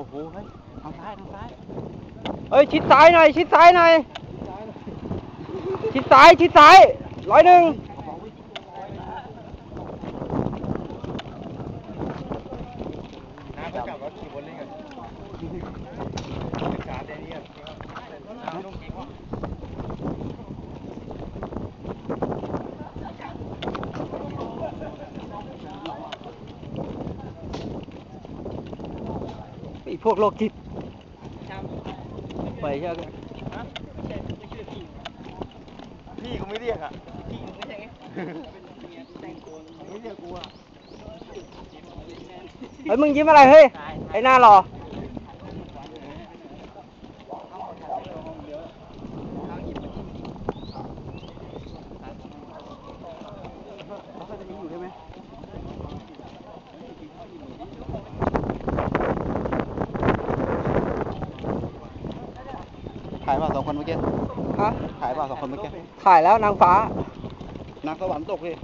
อ้โหเฮ้ยทางซ้ายทางซ้ายเอ้ย ชิดซ้ายหน่อย ชิดซ้ายหน่อย ชิดซ้าย ชิดซ้าย ร้อยหนึ่งน้าก็จับรถขี่บนเลิงกันศึกษาเดนี่กันทางลุงกิ๊ก ไอ้พวกโรคจิตไปเชื่อกันพี่กูไม่เรียกอะพี่กูไม่ใช่ไงไม่เรียกกูอะเฮ้ยมึงยิ้มอะไรเฮ้ยไอ้หน้าหล่อ ถ่ายเปล่าสองคนเมื่อกี้ฮะถ่ายเปล่าสองคนเมื่อกี้ถ่ายแล้วนางฟ้านางสวรรค์ตกเลย